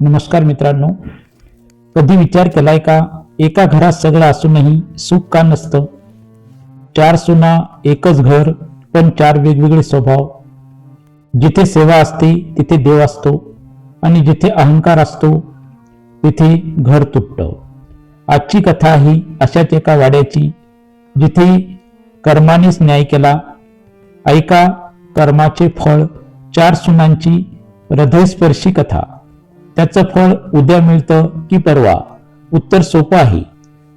नमस्कार मित्रांनो. कधी विचार केलाय का? एका घरात सगळं असूनही सुख का नसतं? चार सुना एकच घर पण चार वेगवेगळे स्वभाव. जिथे सेवा असते तिथे देव असतो आणि जिथे अहंकार असतो तिथे घर तुटतं. आजची कथा ही अशाच एका वाड्याची जिथे कर्मानेच न्याय केला. ऐका कर्माचे फळ चार सुनांची हृदयस्पर्शी कथा. त्याचं फळ उद्या मिळतं की परवा? उत्तर सोपं आहे.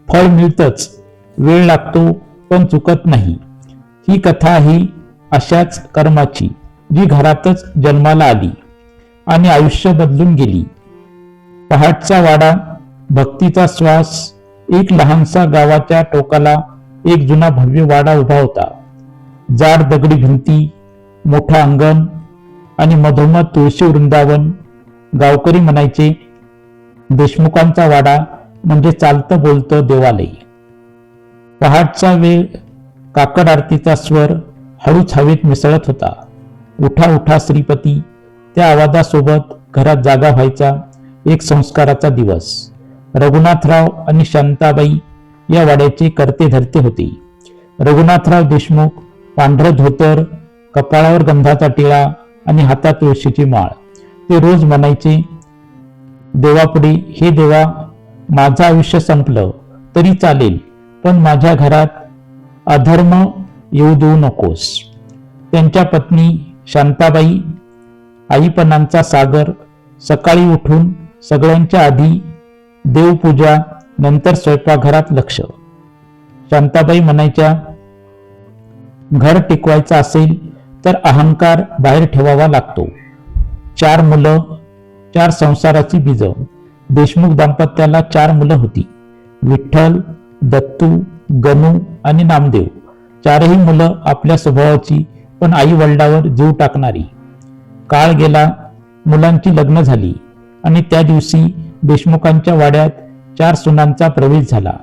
फळ मिळतंच. वेळ लागतो पण चुकत नाही. ही कथा आहे अशाच कर्माची जी घरातच जन्माला आली आणि आयुष्य बदलून गेली. पहाटचा वाडा भक्तीचा श्वास एक लहानसा गावाच्या टोकाला एक जुना भव्य वाडा उभा होता. जाड दगडी भिंती मोठं अंगण आणि मधोमध तुळशी वृंदावन गावकरी म्हणायचे देशमुखांचा वाडा म्हणजे चालतं बोलतं देवालय. पहाटचा वेळ काकड आरतीचा स्वर हळूच हवेत मिसळत होता. उठा उठा श्रीपती त्या आवाजासोबत घरात जागा व्हायचा एक संस्काराचा दिवस. रघुनाथराव आणि शांताबाई या वाड्याचे करते धरते होते. रघुनाथराव देशमुख पांढरं धोतर कपाळावर गंधाचा टिळा आणि हातात तुळशीची माळ. ते रोज म्हणायचे देवापुढे हे देवा माझं आयुष्य संपलं तरी चालेल पण माझ्या घरात अधर्म येऊ देऊ नकोस. त्यांच्या पत्नी शांताबाई आईपणांचा सागर सकाळी उठून सगळ्यांच्या आधी देवपूजा नंतर स्वयंपाकघरात लक्ष. शांताबाई म्हणायच्या घर टिकवायचं असेल तर अहंकार बाहेर ठेवावा लागतो. चार मुलं चार संसाराची बीज. देशमुख दाम्पत्याला चार मुलं होती. विठ्ठल दत्तू गणू आणि नामदेव. चारही मुलं आपल्या स्वभावाची पण आई वडिलावर जीव टाकणारी. काळ गेला मुलांची लग्न झाली आणि त्या दिवशी देशमुखांच्या वाड्यात चार सुनांचा प्रवेश झाला.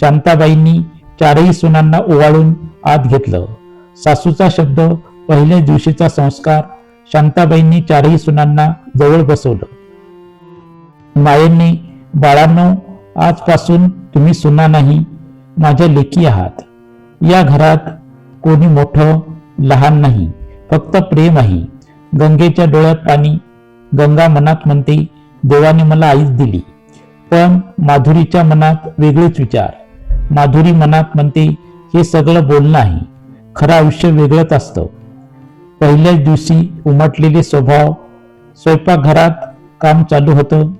शांताबाईंनी चारही सुनांना ओवाळून आत घेतलं. सासूचा शब्द पहिल्या दिवशीचा संस्कार शांताबाईंनी चारही सुनांना जवळ बसवलं. मायेंनी बाळांनो आजपासून तुम्ही सुना नाही माझ्या लेखी आहात. या घरात कोणी मोठं लहान नाही फक्त प्रेम आहे. गंगेच्या डोळ्यात पाणी गंगा मनात म्हणते देवाने मला आईच दिली. पण माधुरीच्या मनात वेगळेच विचार. माधुरी मनात म्हणते हे सगळं बोलणं आहे. खरं आयुष्य वेगळंच असतं. पहिल्याच दिवशी उमटलेले स्वभाव स्वयंपाकघरात काम चालू होतं.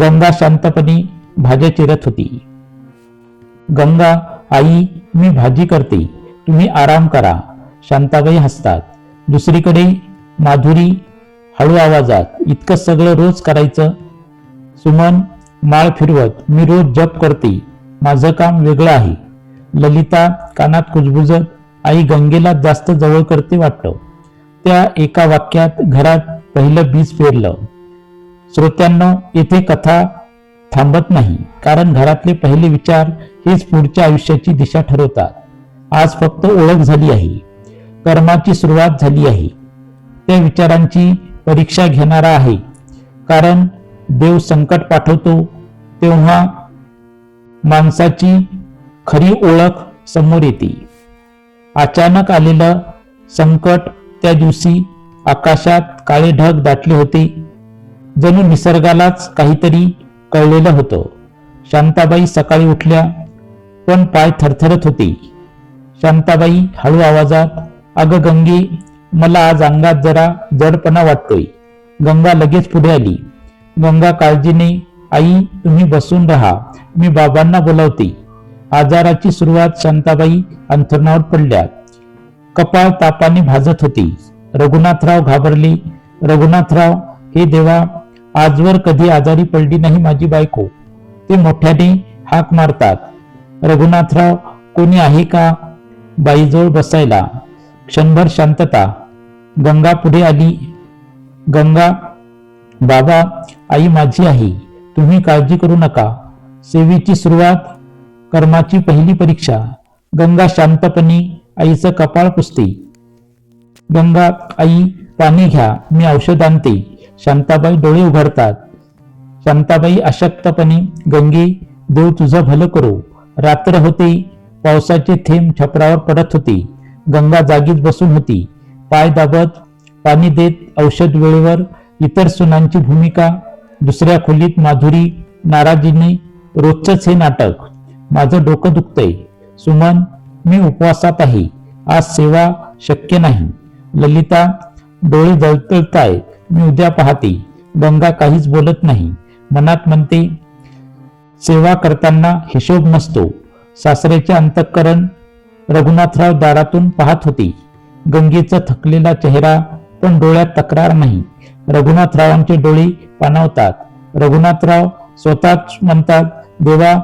गंगा शांतपणे भाज्या चिरत होती. गंगा आई मी भाजी करते. तुम्ही आराम करा. शांताबाई हसतात. दुसरीकडे माधुरी हळू आवाजात इतकं सगळं रोज करायचं? सुमन माळ फिरवत मी रोज जप करते. माझं काम वेगळं आहे. ललिता कानात कुजबुजत आई गंगेला जास्त जवळ करते वाटतं. त्या एका वाक्यात घरात पहिलं बीज पेरलं. श्रोत्यांना येथे कथा थांबत नाही कारण घरातले पहिले विचार हेच पुढच्या आयुष्याची दिशा ठरवतात. आज फक्त ओळख झाली आहे कर्माची सुरुवात झाली आहे. त्या विचारांची परीक्षा घेणारा आहे कारण देव संकट पाठवतो तेव्हा माणसाची खरी ओळख समोर येते. अचानक आलेलं संकट त्या दिवशी आकाशात काळे ढग दाटले होते. जणू निसर्गालाच काहीतरी कळलेलं होतं. शांताबाई सकाळी उठल्या पण पाय थरथरत होते. शांताबाई हळू आवाजात अगं गंगे मला आज अंगात जरा जडपणा वाटतोय. गंगा लगेच पुढे आली. गंगा काळजीने आई तुम्ही बसून राहा. मी बाबांना बोलावते. आजाराची सुरुवात शांताबाई अंथरुणावर पडल्या कपाळ तापाने भाजत होती. रघुनाथराव घाबरली. रघुनाथराव हे देवा आजवर कधी आजारी पडली नाही माझी बायको ते मोठ्याने हाक मारतात. रघुनाथराव कोणी आहे का बाईजवळ बसायला? क्षणभर शांतता. गंगा पुढे आली. गंगा बाबा आई माझी आहे. तुम्ही काळजी करू नका. सेवेची सुरुवात कर्माची पहिली परीक्षा. गंगा शांतपणे आईचं कपाळ पुसते. गंगा आई पाणी घ्या मी औषध आणते. शांताबाई डोळे उघडतात. शांताबाई अशक्तपणे गंगे देव तुझं भलं करो. रात्र होते पावसाचे थेंब छपरावर पडत होते. गंगा जागीच बसून होती. पाय दाबत पाणी देत औषध वेळेवर इतर सुनांची भूमिका दुसऱ्या खोलीत माधुरी नाराजीने रोजच हे नाटक. माझं डोकं दुखतंय. सुमन मी उपवासात आहे आज सेवा शक्य नाही. ललिता डोळे जळतळताय. मी उद्या पाहते. गंगा काहीच बोलत नाही. मनात म्हणते सेवा करताना हिशोब नसतो. सासऱ्याचे अंतःकरण रघुनाथराव दारातून पाहत होते. गंगेचा थकलेला चेहरा पण डोळ्यात तक्रार नाही. रघुनाथरावांचे डोळे पाणावतात. रघुनाथराव स्वतःच म्हणतात देवा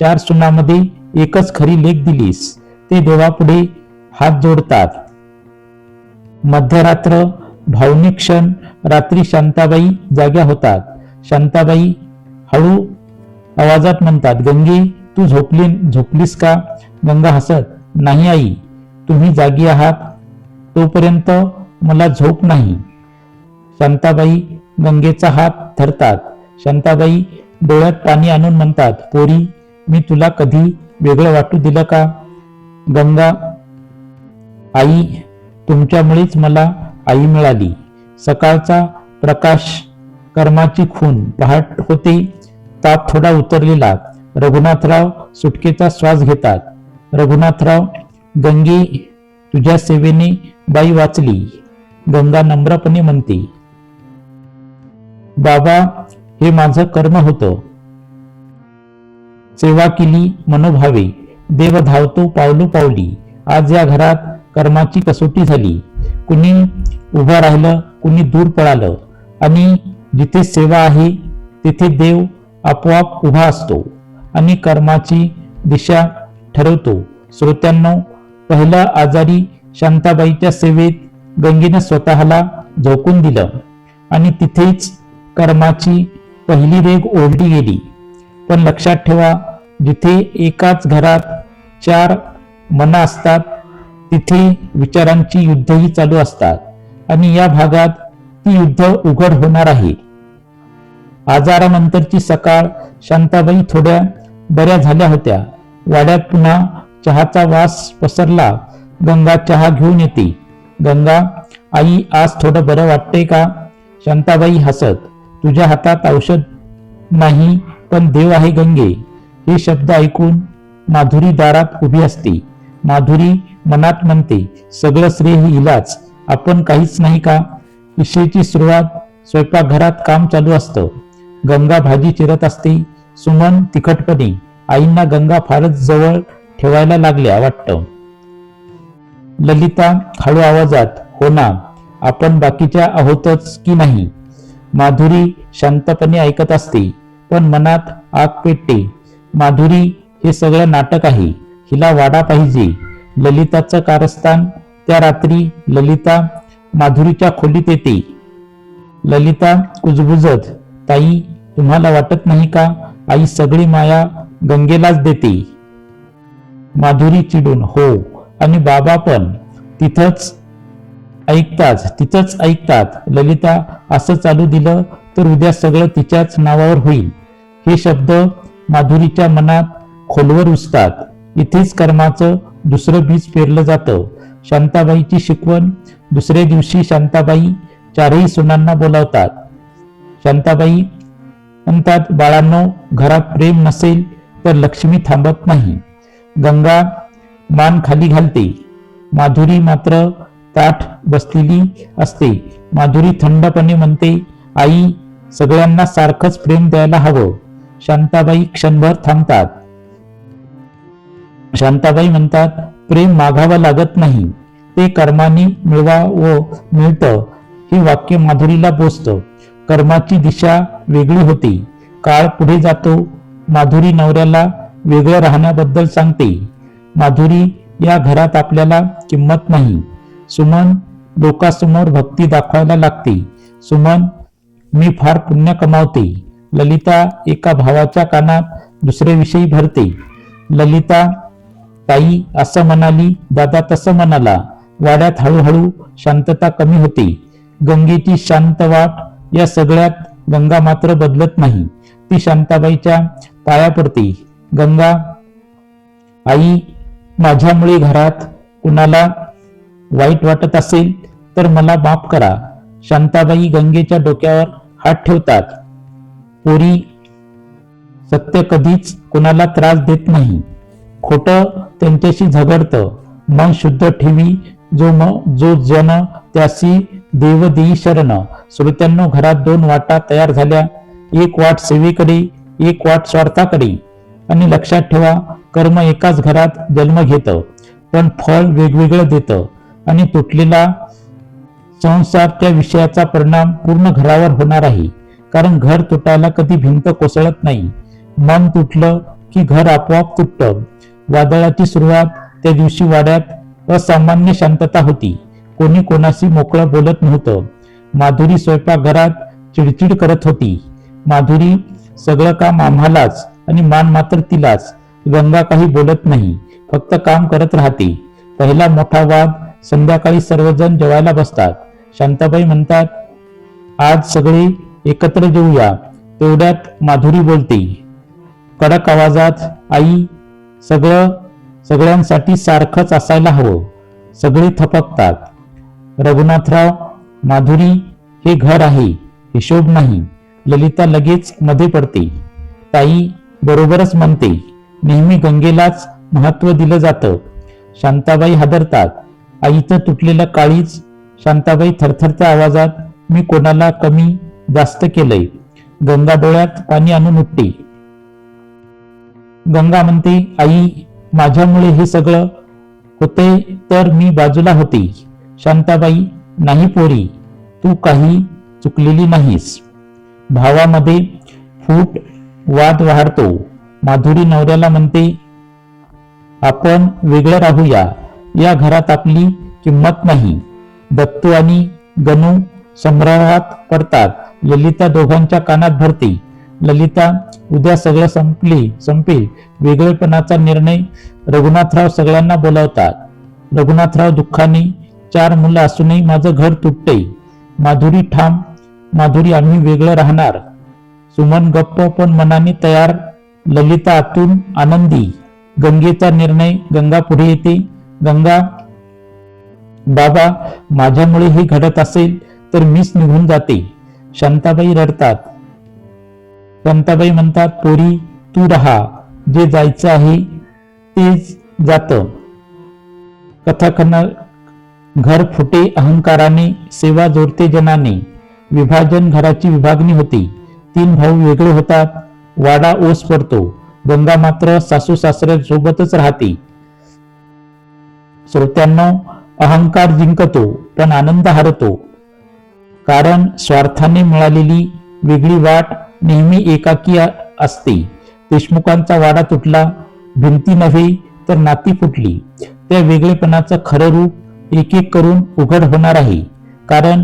चार सुनामध्ये एकच खरी लेख दिलीस. ते देवापुढे हात जोडतात. मध्यरात्र भावनिक क्षण रात्री शांताबाई जाग्या होतात. शांताबाई हळू आवाजात म्हणतात गंगे तू झोपली झोपलीस का? गंगा हसत नाही आई तुम्ही जागी आहात. तोपर्यंत मला झोप नाही. शांताबाई गंगेचा हात धरतात. शांताबाई डोळ्यात पाणी आणून म्हणतात पोरी मी तुला कधी वेगळं वाटू दिलं का? गंगा आई तुमच्यामुळेच मला आई मिळाली. सकाळचा प्रकाश कर्माची खून पहाट होते ताप थोडा उतरलेला. रघुनाथराव सुटकेचा श्वास घेतात. रघुनाथराव गंगे तुझ्या सेवेने बाई वाचली. गंगा नम्रपणे म्हणते. बाबा हे माझं कर्म होतं. सेवा केली मनोभावे. देव धावतो पावलो पावली. आज या घरात कर्माची कसोटी झाली. कुणी उभं राहिलं कुणी दूर पळालं. आणि जिथे सेवा आहे तिथे देव आपोआप उभा असतो आणि कर्माची दिशा ठरवतो. श्रोत्यांनो पहिल्या आजारी शांताबाईच्या सेवेत गंगेनं स्वतःला झोकून दिलं आणि तिथेच कर्माची पहिली रेग ओढली गेली. पण लक्षात ठेवा जिथे एकाच घरात चार मन असतात तिथे विचारांची युद्धही चालू असतात आणि या भागात ती युद्ध उघड होणार आहे. आजारानंतरची सकाळ शांताबाई थोड्या बऱ्या झाल्या होत्या. वाड्यात पुन्हा चहाचा वास पसरला. गंगा चहा घेऊन येते. गंगा आई आज थोडं बरं वाटतंय का? शांताबाई हसत तुझ्या हातात औषध नाही पण देव आहे गंगे. हे शब्द ऐकून माधुरी दारात उभी असते. माधुरी मनात म्हणते सगळं श्रेय हिलाच. आपण काहीच नाही का? विषयीची सुरुवात स्वयंपाकघरात काम चालू असतं. गंगा भाजी चिरत असते. सुमन तिखटपणे आईंना गंगा फारच जवळ ठेवायला लागल्या वाटतं. ललिता हळू आवाजात हो ना आपण बाकीच्या आहोतच की नाही? माधुरी शांतपणे ऐकत असते पण मनात आग पेटते. माधुरी हे सगळं नाटक आहे. हिला वाडा पाहिजे. ललिताचं कारस्थान. त्या रात्री ललिता माधुरीच्या खोलीत येते. ललिता कुजबुजत ताई तुम्हाला वाटत नाही का? आई सगळी माया गंगेलाच देते. माधुरी चिडून हो. आणि बाबा पण. तिथंच ऐकताच तिथंच ऐकतात. ललिता असं चालू दिलं तर उद्या सगळं तिच्याच नावावर होईल. हे शब्द माधुरीच्या मनात खोलवर उसतात इथेच कर्माचं दुसरं बीज पेरलं जातं. शांताबाईची शिकवण दुसऱ्या दिवशी शांताबाई चारही सुनांना बोलावतात. शांताबाई म्हणतात बाळांनो घरात प्रेम नसेल तर लक्ष्मी थांबत नाही. गंगा मान खाली घालते. माधुरी मात्र ताठ बसलेली असते. माधुरी थंडपणे म्हणते आई सगळ्यांना सारखंच प्रेम द्यायला हवं. शांताबाई क्षणभर थांबतात. शांताबाई म्हणतात प्रेम मागावं लागत नाही. ते कर्माने मिळवा व मिळतं. हे वाक्य माधुरीला बोचतं कर्माची दिशा वेगळी होती. काळ पुढे जातो. माधुरी नवऱ्याला वेगळं राहण्याबद्दल सांगते. माधुरी या घरात आपल्याला किंमत नाही. सुमन लोकांसमोर भक्ती दाखवायला लागते. सुमन मी फार पुण्य कमावते. ललिता एका भावाच्या कानात दुसऱ्याविषयी भरते. ललिता ताई असं म्हणाली दादा तसं म्हणाला. वाड्यात हळूहळू शांतता कमी होते. गंगेची शांत वाट या सगळ्यात गंगा मात्र बदलत नाही. ती शांताबाईच्या पाया पडते. गंगा आई माझ्यामुळे घरात कुणाला वाईट वाटत असेल तर मला माफ करा शांताबाई गंगेच्या डोक्यावर हात ठेवतात. पोरी सत्य कधीच कुणाला त्रास देत नाही. खोट त्यांच्याशी झगडतं. मन शुद्ध ठेवी जो म जो जन त्यासी देव देई शरण. श्रोत्यांनो घरात दोन वाटा तयार झाल्या. एक वाट सेवेकडे एक वाट स्वार्थाकडे. आणि लक्षात ठेवा कर्म एकाच घरात जन्म घेतं. पण फळ वेगवेगळं देतं. आणि तुटलेला संसार त्या विषयाचा परिणाम पूर्ण घरावर होणार आहे. कारण घर तुटायला कधी भिंत कोसळत नाही. मन तुटलं की घर आपोआप तुटतं. वादळाची सुरुवात त्या दिवशी वाड्यात असामान्य शांतता होती. कोणी कोणाशी मोकळं बोलत नव्हतं. माधुरी स्वयंपाकघरात चिडचिड करत होती. माधुरी सगळं काम आम्हालाच आणि मान मात्र तिलाच. गंगा काही बोलत नाही फक्त काम करत राहते. पहिला मोठा वाद संध्याकाळी सर्वजण जेवायला बसतात. शांताबाई म्हणतात आज सगळे एकत्र जेऊया तेवढ्यात माधुरी बोलते कडक आवाजात आई सगळं सगळ्यांसाठी सारखंच असायला हवं. सगळे थपकतात. रघुनाथराव माधुरी हे घर आहे हिशोब नाही. ललिता लगेच मध्ये पडते. ताई बरोबरच म्हणते नेहमी गंगेलाच महत्त्व दिलं जातं. शांताबाई हादरतात. आईचं तुटलेलं काळीच शांताबाई थरथरत्या आवाजात मी कोणाला कमी जास्त केलंय. गंगा डोळ्यात पाणी आणून उठते. गंगा म्हणते आई माझ्यामुळे हे सगळं होते तर मी बाजूला होते. शांताबाई नाही पोरी तू काही चुकलेली नाहीस. भावामध्ये फूट वाद वाढतो. माधुरी नवऱ्याला म्हणते आपण वेगळं राहूया. या घरात आपली किंमत नाही. दत्तू आणि गणू संग्रहात पडतात. ललिता दोघांच्या कानात भरते. ललिता उद्या सगळं संपले संपेल वेगळेपणाचा निर्णय रघुनाथराव सगळ्यांना बोलावतात. रघुनाथराव दुःखाने चार मुलं असूनही माझं घर तुटते माधुरी ठाम माधुरी आम्ही वेगळं राहणार. सुमन गप्प पण मनाने तयार ललिता आतून आनंदी. गंगेचा निर्णय गंगा पुढे येते. गंगा बाबा माझ्यामुळे हे घडत असेल तर मीच निघून जाते. शांताबाई रडतात. शांताबाई म्हणतात पोरी तू राहा. जे जायचं आहे तेच जात. कथाखन घर फुटे अहंकाराने सेवा जोडते जनाने. विभाजन घराची विभागणी होती. तीन भाऊ वेगळे होतात. वाडा ओस पडतो. गंगा मात्र सासू सासऱ्यांसोबतच राहते. श्रोत्यांना अहंकार जिंकतो पण आनंद हरतो. कारण स्वार्थाने मिळालेली वेगळी वाट नेहमी एकाकी असते. देशमुखांचा वाडा तुटला भिंती नव्हे तर नाती फुटली. त्या वेगळेपणाचं खरं रूप एक एक करून उघड होणार आहे. कारण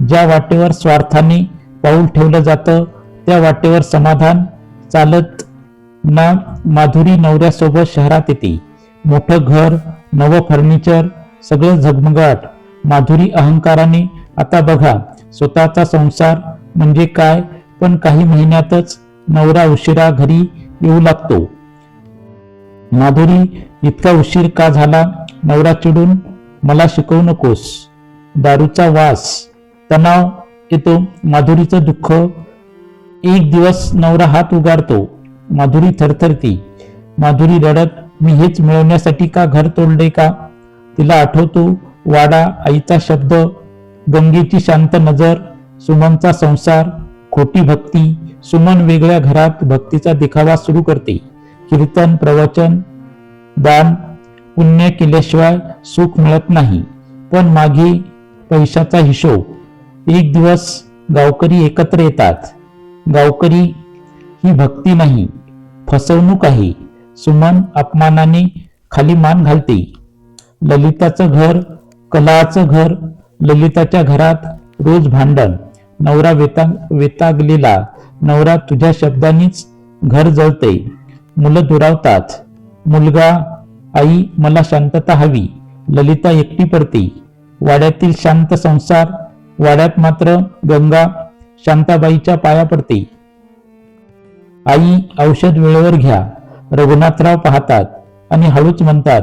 ज्या वाटेवर स्वार्थाने पाऊल ठेवलं जातं त्या वाटेवर समाधान चालत ना माधुरी नवऱ्यासोबत शहरात येते. मोठं घर नवं फर्निचर सगळं झगमगाट. माधुरी अहंकाराने आता बघा स्वतःचा संसार म्हणजे काय? पण काही महिन्यातच नवरा उशिरा घरी येऊ लागतो. माधुरी इतका उशीर का झाला? नवरा चिडून मला शिकवू नकोस. दारूचा वास. तणाव येतो. माधुरीचं दुःख. एक दिवस नवरा हात उगारतो. माधुरी थरथरती. माधुरी रडत मी हेच मिळवण्यासाठी का घर तोडले का? तिला आठवतो. वाडा आईचा शब्द गंगेची शांत नजर सुमनचा संसार खोटी भक्ती सुमन वेगळ्या घरात भक्तीचा दिखावा सुरू करते. कीर्तन प्रवचन दान पुण्य केल्याशिवाय सुख मिळत नाही. पण मागे पैशाचा हिशोब. एक दिवस गावकरी एकत्र येतात. गावकरी ही भक्ती नाही. फसवणूक आहे. सुमन अपमानाने खाली मान घालते. ललिताचं घर कलाचं घर ललिताच्या घरात रोज भांडण नवरा वेता वेतागलेला नवरा तुझ्या शब्दांनीच घर जळते मुलं दुरावतात. मुलगा आई मला शांतता हवी. ललिता एकटी पडते. वाड्यातील शांत संसार वाड्यात मात्र गंगा शांताबाईच्या पाया पडते. आई औषध वेळेवर घ्या. रघुनाथराव पाहतात आणि हळूच म्हणतात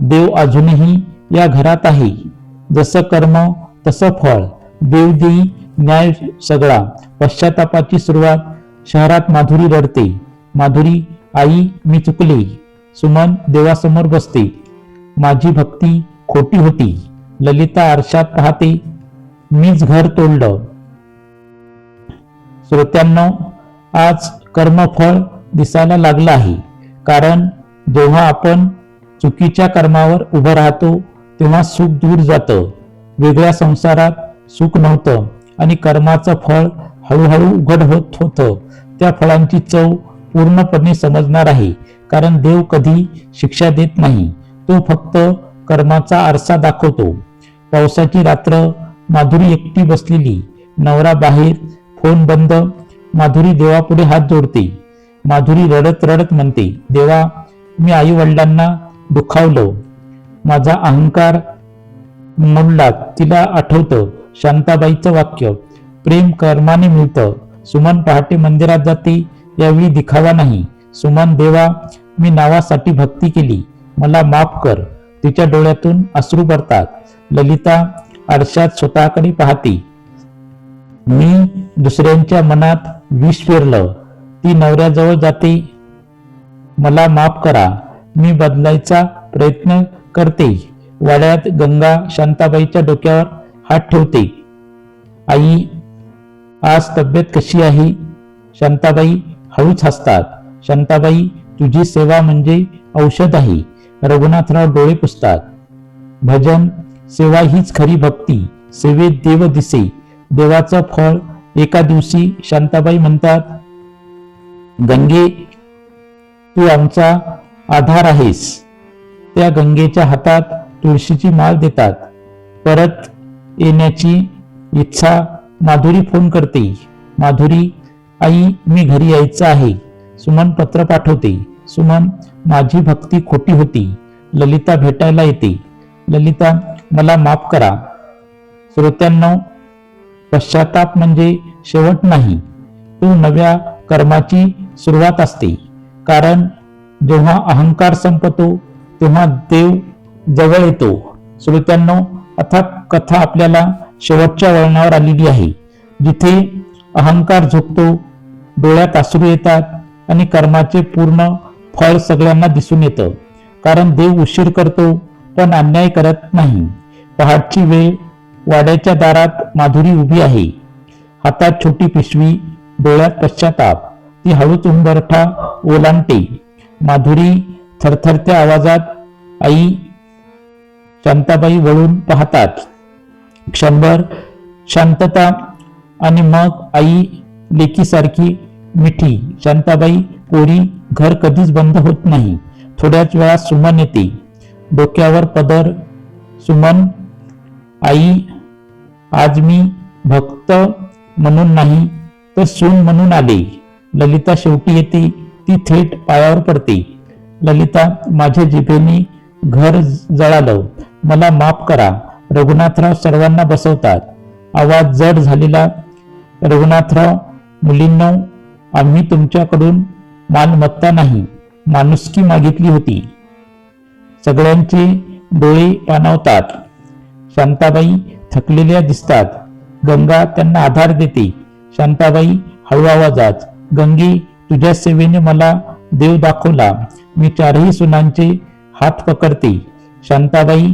देव अजूनही या घरात आहे. जसं कर्म तसं फळ. देव न्याय सगळा. पश्चातापाची सुरुवात शहरात माधुरी रडते. माधुरी आई मी चुकले. सुमन देवासमोर बसते. माझी भक्ती खोटी होती. ललिता आरशात पाहते मीच घर तोडलं. श्रोत्यांना आज कर्मफळ दिसायला लागलं आहे. कारण जेव्हा आपण चुकीच्या कर्मावर उभं राहतो तेव्हा सुख दूर जातं. वेगळ्या संसारात सुख नव्हतं आणि कर्माचं फळ हळूहळू उघड होत होतं. त्या फळांची चव पूर्णपणे समजणार आहे. कारण देव कधी शिक्षा देत नाही. तो फक्त कर्माचा आरसा दाखवतो. पावसाची रात्र माधुरी एकटी बसलेली. नवरा बाहेर फोन बंद माधुरी देवापुढे हात जोडते. माधुरी रडत रडत म्हणते देवा मी आई वडिलांना दुखावलं. माझा अहंकार मोडला तिला आठवतं शांताबाईचं वाक्य प्रेम कर्माने मिळतं. सुमन पहाटे मंदिरात जाते यावेळी दिखावा नाही. सुमन देवा मी नावासाठी भक्ती केली. मला माफ कर. तिच्या डोळ्यातून अश्रू पडतात. ललिता आरशात स्वतःकडे पाहते. मी दुसऱ्यांच्या मनात विष पेरलं. ती नवऱ्याजवळ जाते. मला माफ करा. मी बदलायचा प्रयत्न करते. वाड्यात गंगा शांताबाईच्या डोक्यावर हात ठेवते. आई आज तब्येत कशी आहे? शांताबाई हळूच हसतात. शांताबाई तुझी सेवा म्हणजे औषध आहे. रघुनाथराव डोळे पुसतात. भजन सेवा हीच खरी भक्ती. सेवेत देव दिसे. देवाचं फळ एका दिवशी शांताबाई म्हणतात गंगे तू आमचा आधार आहेस. त्या गंगेच्या हातात तुळशीची माळ देतात. परत येण्याची इच्छा माधुरी फोन करते. माधुरी आई मी घरी यायचं आहे. सुमन पत्र पाठवते. सुमन माझी भक्ती खोटी होती. ललिता भेटायला येते. ललिता मला माफ करा. श्रोत्यांनो पश्चाताप म्हणजे शेवट नाही. तो नव्या कर्माची सुरुवात असते. कारण जेव्हा अहंकार संपतो तेव्हा देव जवळ येतो. श्रोत्यांनो आता कथा आपल्याला शेवटच्या वळणावर आलेली आहे. जिथे अहंकार झुकतो डोळ्यात अश्रू येतात आणि कर्माचे पूर्ण फळ सगळ्यांना दिसून येतं. कारण देव उशीर करतो पण अन्याय करत नाही. पहाटची वेळ वाड्याच्या दारात माधुरी उभी आहे. हातात छोटी पिशवी डोळ्यात पश्चाताप. ती हळूच उंबरठा ओलांडते. माधुरी थरथरत्या आवाजात आई शांताबाई वळून पाहतात. क्षणभर शांतता आणि मग आई लेकीसारखी मिठी. शांताबाई पोरी घर कधीच बंद होत नाही. थोड्याच वेळात सुमन येते. डोक्यावर पदर. सुमन आई आज मी भक्त म्हणून नाही तर सून म्हणून आले. ललिता शेवटी येते. ती थेट पायावर पडते. ललिता माझ्या जिभेने घर जळालं. मला माफ करा रघुनाथराव सर्वांना बसवतात. आवाज जड झालेला रघुनाथराव मुलींनो आम्ही तुमच्याकडून मालमत्ता नाही माणुसकी मागितली होती. सगळ्यांचे डोळे पाणावतात. शांताबाई थकलेल्या दिसतात. गंगा त्यांना आधार देते. शांताबाई हळू आवाजात गंगे तुझ्या सेवेने मला देव दाखवला. मी चारही सुनांचे हात पकडते. शांताबाई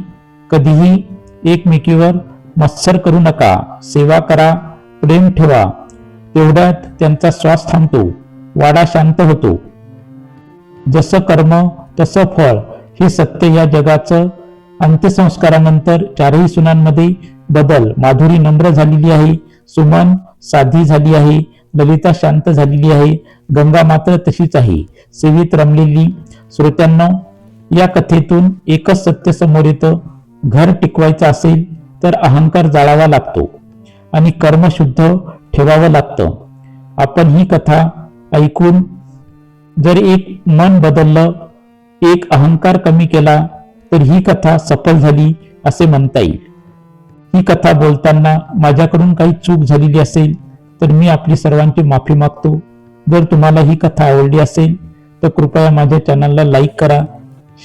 कधीही एकमेकीवर मत्सर करू नका. सेवा करा प्रेम ठेवा. तेवढ्यात त्यांचा श्वास थांबतो. वाडा शांत होतो. जसं कर्म तसं फळ हे सत्य या जगाचं अंत्यसंस्कारानंतर चारही सुनांमध्ये बदल. माधुरी नम्र झालेली आहे. सुमन साधी झाली आहे. ललिता शांत झालेली आहे. गंगा मात्र तशीच आहे. सेवेत रमलेली श्रोत्यांना या कथेतून एकच सत्य समोर येतं. घर टिकवायचं असेल तर अहंकार जाळावा लागतो आणि कर्म शुद्ध ठेवावं लागतं. आपण ही कथा ऐकून जर एक मन बदललं एक अहंकार कमी केला तर ही कथा सफल झाली असे म्हणता येईल. ही कथा बोलताना माझ्याकडून काही चूक झालेली असेल तर मी आपली सर्वांची माफी मागतो. जर तुम्हाला ही कथा आवडली असेल तर कृपया माझ्या चॅनलला लाईक करा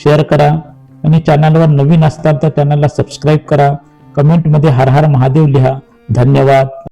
शेअर करा आणि चॅनलवर नवीन असताल तर चॅनलला सबस्क्राईब करा. कमेंटमध्ये हर हर महादेव लिहा. धन्यवाद.